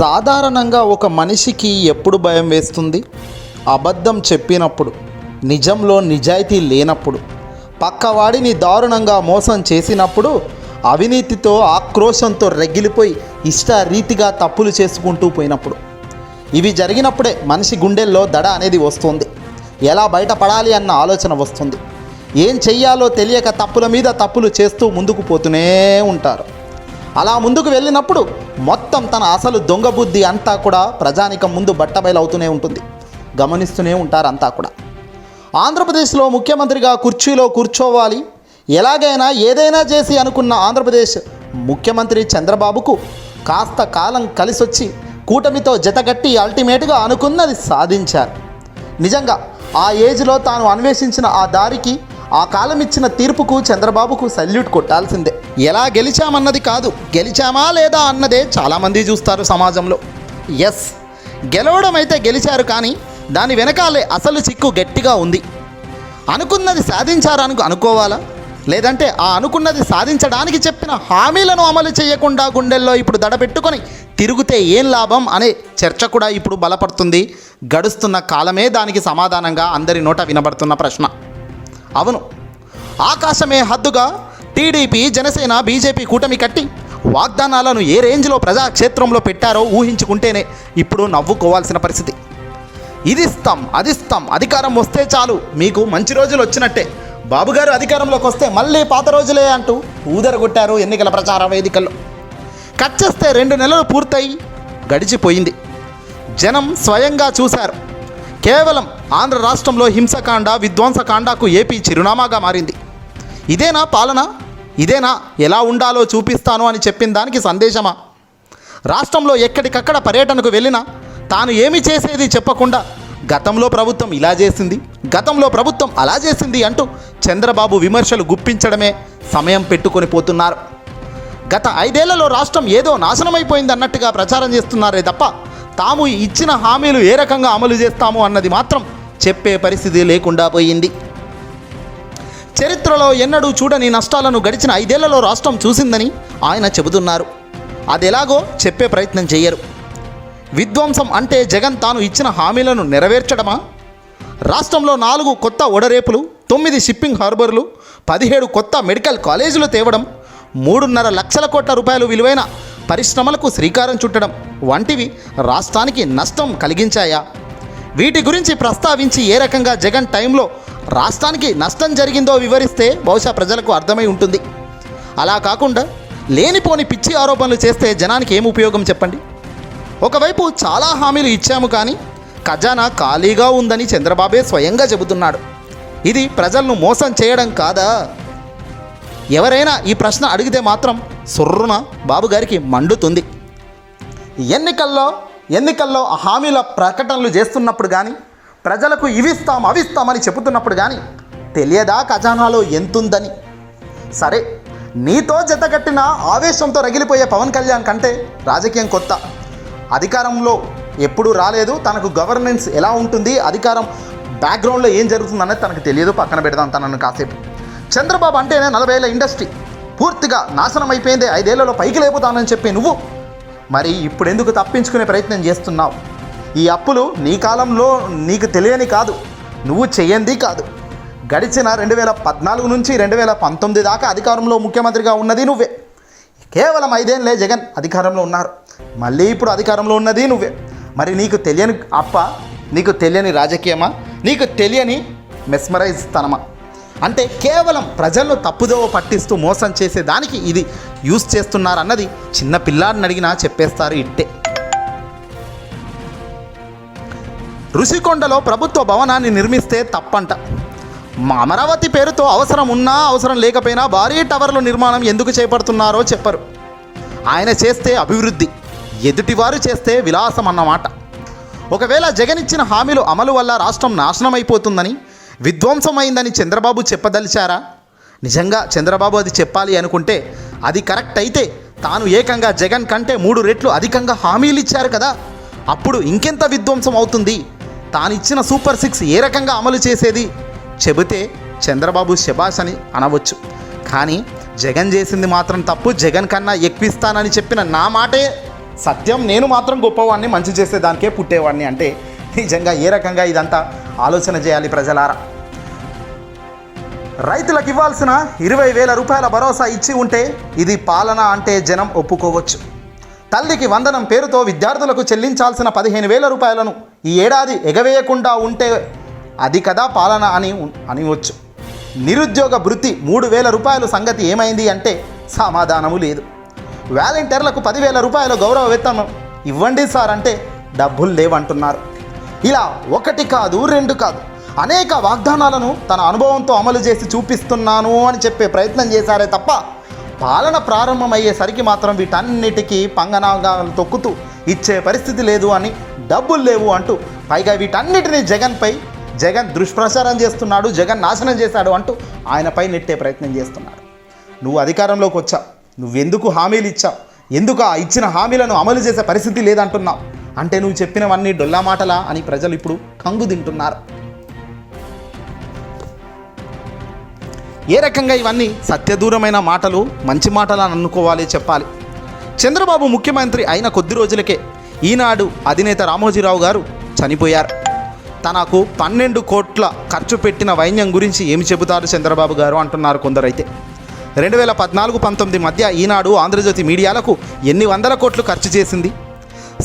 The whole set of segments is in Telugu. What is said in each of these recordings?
సాధారణంగా ఒక మనిషికి ఎప్పుడు భయం వేస్తుంది? అబద్ధం చెప్పినప్పుడు నిజంలో నిజాయితీ లేనప్పుడు పక్కవాడిని దారుణంగా మోసం చేసినప్పుడు అవినీతితో ఆక్రోశంతో రెగిలిపోయి ఇష్టారీతిగా తప్పులు చేసుకుంటూ పోయినప్పుడు. ఇవి జరిగినప్పుడే మనిషి గుండెల్లో దడ అనేది వస్తుంది. ఎలా బయటపడాలి అన్న ఆలోచన వస్తుంది. ఏం చెయ్యాలో తెలియక తప్పుల మీద తప్పులు చేస్తూ ముందుకు పోతూనే ఉంటారు. అలా ముందుకు వెళ్ళినప్పుడు మొత్తం తన అసలు దొంగ బుద్ధి అంతా కూడా ప్రజానికం ముందు బట్టబయలవుతూనే ఉంటుంది. గమనిస్తూనే ఉంటారు అంతా కూడా. ఆంధ్రప్రదేశ్లో ముఖ్యమంత్రిగా కుర్చీలో కూర్చోవాలి. ఎలాగైనా ఏదైనా చేసి అనుకున్న ఆంధ్రప్రదేశ్ ముఖ్యమంత్రి చంద్రబాబుకు కాస్త కాలం కలిసొచ్చి కూటమితో జతగట్టి అల్టిమేట్గా అనుకున్నది సాధించారు. నిజంగా ఆ ఏజ్లో తాను అన్వేషించిన ఆ దారికి ఆ కాలం ఇచ్చిన తీర్పుకు చంద్రబాబుకు సల్యూట్ కొట్టాల్సిందే. ఎలా గెలిచామన్నది కాదు. గెలిచామా లేదా అన్నదే చాలామంది చూస్తారు సమాజంలో. ఎస్ గెలవడం అయితే గెలిచారు కానీ దాని వెనకాలే అసలు చిక్కు గట్టిగా ఉంది. అనుకున్నది సాధించారను అనుకోవాలా? లేదంటే ఆ అనుకున్నది సాధించడానికి చెప్పిన హామీలను అమలు చేయకుండా గుండెల్లో ఇప్పుడు దడబెట్టుకొని తిరిగితే ఏం లాభం అనే చర్చ కూడా ఇప్పుడు బలపడుతుంది. గడుస్తున్న కాలమే దానికి సమాధానంగా అందరి నోట వినబడుతున్న ప్రశ్న. అవును ఆకాశమే హద్దుగా టీడీపీ జనసేన బీజేపీ కూటమి కట్టి వాగ్దానాలను ఏ రేంజ్లో ప్రజాక్షేత్రంలో పెట్టారో ఊహించుకుంటేనే ఇప్పుడు నవ్వుకోవాల్సిన పరిస్థితి. ఇది ఇస్తాం అది ఇస్తాం అధికారం వస్తే చాలు మీకు మంచి రోజులు వచ్చినట్టే. బాబుగారు అధికారంలోకి వస్తే మళ్ళీ పాత రోజులే అంటూ ఊదరగొట్టారు ఎన్నికల ప్రచార వేదికల్లో. కట్ చేస్తే రెండు నెలలు పూర్తయి గడిచిపోయింది. జనం స్వయంగా చూశారు. కేవలం ఆంధ్ర రాష్ట్రంలో హింసకాండ విధ్వంసకాండకు ఏపీ చిరునామాగా మారింది. ఇదేనా పాలన? ఇదేనా? ఎలా ఉండాలో చూపిస్తాను అని చెప్పిన దానికి సందేశమా? రాష్ట్రంలో ఎక్కడికక్కడ పర్యటనకు వెళ్ళినా తాను ఏమి చేసేది చెప్పకుండా గతంలో ప్రభుత్వం ఇలా చేసింది గతంలో ప్రభుత్వం అలా చేసింది అంటూ చంద్రబాబు విమర్శలు గుప్పించడమే సమయం పెట్టుకొని పోతున్నారు. గత ఐదేళ్ళలో రాష్ట్రం ఏదో నాశనమైపోయింది అన్నట్టుగా ప్రచారం చేస్తున్నారే తప్ప తాము ఇచ్చిన హామీలు ఏ రకంగా అమలు చేస్తాము అన్నది మాత్రం చెప్పే పరిస్థితి లేకుండా పోయింది. చరిత్రలో ఎన్నడూ చూడని నష్టాలను గడిచిన ఐదేళ్ళలో రాష్ట్రం చూసిందని ఆయన చెబుతున్నారు. అది ఎలాగో చెప్పే ప్రయత్నం చేయరు. విధ్వంసం అంటే జగన్ తాను ఇచ్చిన హామీలను నెరవేర్చడమా? రాష్ట్రంలో నాలుగు కొత్త ఓడరేపులు తొమ్మిది షిప్పింగ్ హార్బర్లు పదిహేడు కొత్త మెడికల్ కాలేజీలు తేవడం మూడున్నర లక్షల కోట్ల రూపాయలు విలువైన పరిశ్రమలకు శ్రీకారం చుట్టడం వంటివి రాష్ట్రానికి నష్టం కలిగించాయా? వీటి గురించి ప్రస్తావించి ఏ రకంగా జగన్ టైంలో రాష్ట్రానికి నష్టం జరిగిందో వివరిస్తే బహుశా ప్రజలకు అర్థమై ఉంటుంది. అలా కాకుండా లేనిపోని పిచ్చి ఆరోపణలు చేస్తే జనానికి ఏం ఉపయోగం చెప్పండి? ఒకవైపు చాలా హామీలు ఇచ్చాము కానీ ఖజానా ఖాళీగా ఉందని చంద్రబాబే స్వయంగా చెబుతున్నాడు. ఇది ప్రజలను మోసం చేయడం కాదా? ఎవరైనా ఈ ప్రశ్న అడిగితే మాత్రం సుర్రున బాబుగారికి మండుతుంది. ఎన్నికల్లో ఎన్నికల్లో హామీల ప్రకటనలు చేస్తున్నప్పుడు కానీ ప్రజలకు ఇవిస్తాం అవిస్తామని చెబుతున్నప్పుడు కానీ తెలియదా ఖజానాలో ఎంతుందని? సరే నీతో జతకట్టిన ఆవేశంతో రగిలిపోయే పవన్ కళ్యాణ్ కంటే రాజకీయం కొత్త. అధికారంలో ఎప్పుడూ రాలేదు తనకు గవర్నెన్స్ ఎలా ఉంటుంది అధికారం బ్యాక్గ్రౌండ్లో ఏం జరుగుతుందనేది తనకు తెలియదు పక్కన పెడదాం తనను కాసేపు. చంద్రబాబు అంటేనే నలభై ఏళ్ళ ఇండస్ట్రీ పూర్తిగా నాశనం అయిపోయింది ఐదేళ్ళలో పైకి లేపుతానని చెప్పి నువ్వు. మరి ఇప్పుడెందుకు తప్పించుకునే ప్రయత్నం చేస్తున్నావు? ఈ అప్పులు నీ కాలంలో నీకు తెలియని కాదు. నువ్వు చెయ్యంది కాదు. గడిచిన రెండు వేల పద్నాలుగు నుంచి రెండు వేల పంతొమ్మిది దాకా అధికారంలో ముఖ్యమంత్రిగా ఉన్నది నువ్వే. కేవలం ఐదేళ్ళే జగన్ అధికారంలో ఉన్నారు. మళ్ళీ ఇప్పుడు అధికారంలో ఉన్నది నువ్వే. మరి నీకు తెలియని అప్ప నీకు తెలియని రాజకీయమా? నీకు తెలియని మెస్మరైజ్ తనమా అంటే కేవలం ప్రజలను తప్పుదోవ పట్టిస్తూ మోసం చేసే దానికి ఇది యూస్ చేస్తున్నారన్నది చిన్న పిల్లాడిని అడిగినా చెప్పేస్తారు ఇట్టే. ఋషికొండలో ప్రభుత్వ భవనాన్ని నిర్మిస్తే తప్పంట. మా అమరావతి పేరుతో అవసరం ఉన్నా అవసరం లేకపోయినా భారీ టవర్ల నిర్మాణం ఎందుకు చేపడుతున్నారో చెప్పరు. ఆయన చేస్తే అభివృద్ధి ఎదుటివారు చేస్తే విలాసం అన్నమాట ఒకవేళ జగన్ ఇచ్చిన హామీలు అమలు వల్ల రాష్ట్రం నాశనం అయిపోతుందని విధ్వంసమైందని చంద్రబాబు చెప్పదలిచారా? నిజంగా చంద్రబాబు అది చెప్పాలి అనుకుంటే అది కరెక్ట్ అయితే తాను ఏకంగా జగన్ కంటే మూడు రెట్లు అధికంగా హామీలు ఇచ్చారు కదా. అప్పుడు ఇంకెంత విధ్వంసం అవుతుంది? తానిచ్చిన సూపర్ సిక్స్ ఏ రకంగా అమలు చేసేది? చెబితే చంద్రబాబు శబాష్ అని అనవచ్చు. కానీ జగన్ చేసింది మాత్రం తప్పు జగన్ కన్నా ఎక్కువిస్తానని చెప్పిన నా మాటే. సత్యం నేను మాత్రం గొప్పవాడిని మంచి చేసేదానికే పుట్టేవాడిని అంటే నిజంగా ఏ రకంగా ఇదంతా ఆలోచన చేయాలి ప్రజలారా. రైతులకు ఇవ్వాల్సిన ఇరవై వేల రూపాయల భరోసా ఇచ్చి ఉంటే ఇది పాలన అంటే జనం ఒప్పుకోవచ్చు. తల్లికి వందనం పేరుతో విద్యార్థులకు చెల్లించాల్సిన పదిహేను వేల రూపాయలను ఈ ఏడాది ఎగవేయకుండా ఉంటే అది కదా పాలన అని అనివచ్చు. నిరుద్యోగ భృతి మూడు వేల రూపాయల సంగతి ఏమైంది అంటే సమాధానము లేదు. వాలంటీర్లకు పదివేల రూపాయల గౌరవ వేతనం ఇవ్వండి సార్ అంటే డబ్బులు లేవంటున్నారు. ఇలా ఒకటి కాదు రెండు కాదు. అనేక వాగ్దానాలను తన అనుభవంతో అమలు చేసి చూపిస్తున్నాను అని చెప్పే ప్రయత్నం చేశారే తప్ప పాలన ప్రారంభమయ్యేసరికి మాత్రం వీటన్నిటికీ పంగనాగాలు తొక్కుతూ ఇచ్చే పరిస్థితి లేదు అని డబ్బులు లేవు అంటూ పైగా వీటన్నిటినీ జగన్పై జగన్ దుష్ప్రచారం చేస్తున్నాడు జగన్ నాశనం చేశాడు అంటూ ఆయనపై నెట్టే ప్రయత్నం చేస్తున్నాడు. నువ్వు అధికారంలోకి వచ్చావు. నువ్వెందుకు హామీలు ఇచ్చావు? ఎందుకు ఆ ఇచ్చిన హామీలను అమలు చేసే పరిస్థితి లేదంటున్నావు? అంటే నువ్వు చెప్పినవన్నీ డొల్లా మాటలా అని ప్రజలు ఇప్పుడు కంగు తింటున్నారు. ఏ రకంగా ఇవన్నీ సత్యదూరమైన మాటలు మంచి మాటలు అని అనుకోవాలి చెప్పాలి. చంద్రబాబు ముఖ్యమంత్రి అయిన కొద్ది రోజులకే ఈనాడు అధినేత రామోజీరావు గారు చనిపోయారు. తనకు పన్నెండు కోట్ల ఖర్చు పెట్టిన వైన్యం గురించి ఏమి చెబుతారు చంద్రబాబు గారు అంటున్నారు కొందరైతే. రెండు వేల పద్నాలుగు పంతొమ్మిది మధ్య ఈనాడు ఆంధ్రజ్యోతి మీడియాలకు ఎన్ని వందల కోట్లు ఖర్చు చేసింది?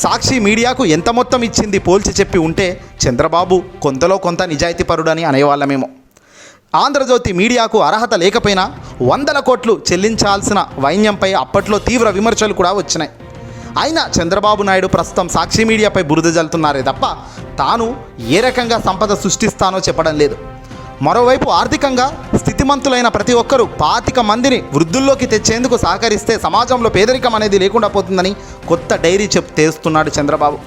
సాక్షి మీడియాకు ఎంత మొత్తం ఇచ్చింది పోల్చి చెప్పి ఉంటే చంద్రబాబు కొంతలో కొంత నిజాయితీపరుడని అనేవాళ్ళమేమో. ఆంధ్రజ్యోతి మీడియాకు అర్హత లేకపోయినా వందల కోట్లు చెల్లించాల్సిన వైన్యంపై అప్పట్లో తీవ్ర విమర్శలు కూడా వచ్చినాయి. అయినా చంద్రబాబు నాయుడు ప్రస్తుతం సాక్షి మీడియాపై బురద జల్లుతున్నారే తప్ప తాను ఏ రకంగా సంపద సృష్టిస్తానో చెప్పడం లేదు. మరోవైపు ఆర్థికంగా స్థితిమంతులైన ప్రతి ఒక్కరూ పాతిక మందిని వృద్ధుల్లోకి తెచ్చేందుకు సహకరిస్తే సమాజంలో పేదరికం అనేది లేకుండా పోతుందని కొత్త డైరీ చెప్ తెస్తున్నాడు చంద్రబాబు.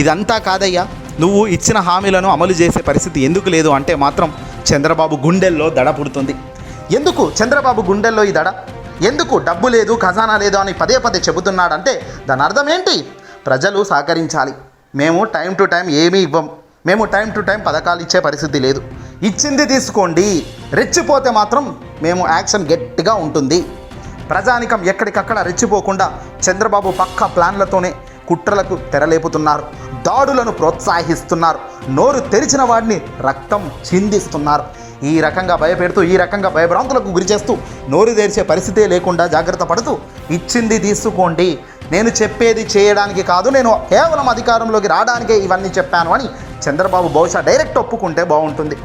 ఇదంతా కాదయ్యా నువ్వు ఇచ్చిన హామీలను అమలు చేసే పరిస్థితి ఎందుకు లేదు అంటే మాత్రం చంద్రబాబు గుండెల్లో దడ పుడుతుంది. ఎందుకు చంద్రబాబు గుండెల్లో ఈ దడ? ఎందుకు డబ్బు లేదు ఖజానా లేదు అని పదే పదే చెబుతున్నాడంటే దాని అర్థం ఏంటి? ప్రజలు సహకరించాలి. మేము టైం టు టైం ఏమీ ఇవ్వం. మేము టైం టు టైం పథకాలు ఇచ్చే పరిస్థితి లేదు. ఇచ్చింది తీసుకోండి. రెచ్చిపోతే మాత్రం మేము యాక్షన్ గట్టిగా ఉంటుంది. ప్రజానికం ఎక్కడికక్కడ రెచ్చిపోకుండా చంద్రబాబు పక్క ప్లాన్లతోనే కుట్రలకు తెరలేపుతున్నారు. దాడులను ప్రోత్సహిస్తున్నారు. నోరు తెరిచిన వాడిని రక్తం చిందిస్తున్నారు. ఈ రకంగా భయపెడుతూ ఈ రకంగా భయభ్రాంతులకు గురి చేస్తూ నోరు తెరిచే పరిస్థితే లేకుండా జాగ్రత్త పడుతూ ఇచ్చింది తీసుకోండి. నేను చెప్పేది చేయడానికి కాదు నేను కేవలం అధికారంలోకి రావడానికే ఇవన్నీ చెప్పాను అని చంద్రబాబు బహుశా డైరెక్ట్ ఒప్పుకుంటే బాగుంటుంది.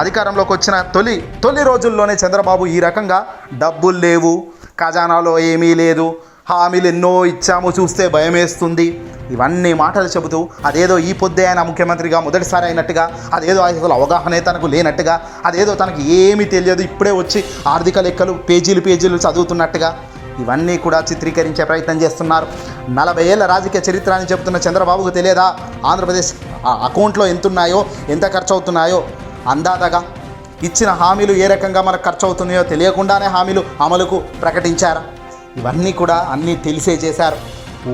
అధికారంలోకి వచ్చిన తొలి తొలి రోజుల్లోనే చంద్రబాబు ఈ రకంగా డబ్బులు లేవు ఖజానాలో ఏమీ లేదు హామీలు ఎన్నో ఇచ్చాము చూస్తే భయమేస్తుంది. ఇవన్నీ మాటలు చెబుతూ అదేదో ఈ పొద్దే ఆయన ముఖ్యమంత్రిగా మొదటిసారి అయినట్టుగా అదేదో అసలు అవగాహనే తనకు లేనట్టుగా అదేదో తనకు ఏమీ తెలియదు ఇప్పుడే వచ్చి ఆర్థిక లెక్కలు పేజీలు పేజీలు చదువుతున్నట్టుగా. ఇవన్నీ కూడా చిత్రీకరించే ప్రయత్నం చేస్తున్నారు. నలభై ఏళ్ళ రాజకీయ చరిత్ర అని చెబుతున్న చంద్రబాబుకు తెలియదా? ఆంధ్రప్రదేశ్ అకౌంట్లో ఎంతున్నాయో ఎంత ఖర్చు అవుతున్నాయో అందాదగా ఇచ్చిన హామీలు ఏ రకంగా మనకు ఖర్చు అవుతున్నాయో తెలియకుండానే హామీలు అమలుకు ప్రకటించారు. ఇవన్నీ కూడా అన్నీ తెలిసే చేశారు.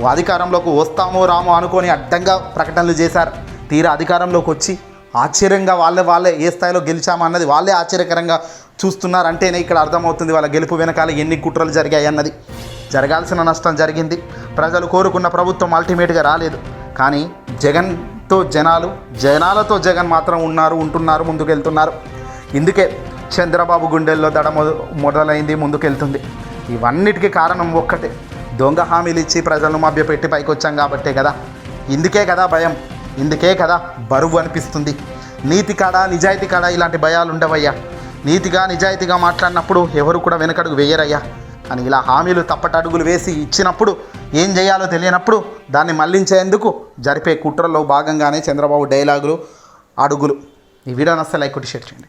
అధికారంలోకి వస్తామో రామో అనుకొని అడ్డంగా ప్రకటనలు చేశారు. తీరా అధికారంలోకి వచ్చి ఆశ్చర్యంగా వాళ్ళే వాళ్ళే ఏ స్థాయిలో గెలిచామా అన్నది వాళ్ళే ఆశ్చర్యకరంగా చూస్తున్నారంటేనే ఇక్కడ అర్థమవుతుంది వాళ్ళ గెలుపు వెనకాల ఎన్ని కుట్రలు జరిగాయి అన్నది. జరగాల్సిన నష్టం జరిగింది. ప్రజలు కోరుకున్న ప్రభుత్వం అల్టిమేట్గా రాలేదు. కానీ జగన్ తో జనాలు జనాలతో జగన్ మాత్రం ఉన్నారు ఉంటున్నారు ముందుకెళ్తున్నారు. ఇందుకే చంద్రబాబు గుండెల్లో దడ మొదలైంది ముందుకెళ్తుంది. ఇవన్నిటికీ కారణం ఒక్కటే. దొంగ హామీలు ఇచ్చి ప్రజలను మభ్యపెట్టి పైకి వచ్చాం కాబట్టే కదా. ఇందుకే కదా భయం. ఇందుకే కదా బరువు అనిపిస్తుంది. నీతి కాడ నిజాయితీ కాడ ఇలాంటి భయాలు ఉండవయ్యా నీతిగా నిజాయితీగా మాట్లాడినప్పుడు ఎవరు కూడా వెనకడుగు వేయరయ్యా. అని ఇలా హామీలు తప్పటడుగులు వేసి ఇచ్చినప్పుడు ఏం చేయాలో తెలియనప్పుడు దాన్ని మళ్ళించేందుకు జరిపే కుట్రలో భాగంగానే చంద్రబాబు డైలాగులు అడుగులు. ఈ వీడియో నస్తే లైక్ కొట్టి షేర్ చేయండి.